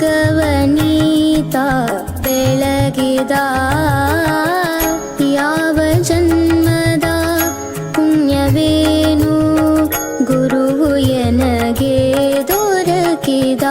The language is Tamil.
ಭಗವನೀತ ಬೆಳಗಿದ ಯಾವ ಜನ್ಮದ ಪುಣ್ಯವೇನು ಗುರುವು ಎನಗೆ ದೊರಕಿದ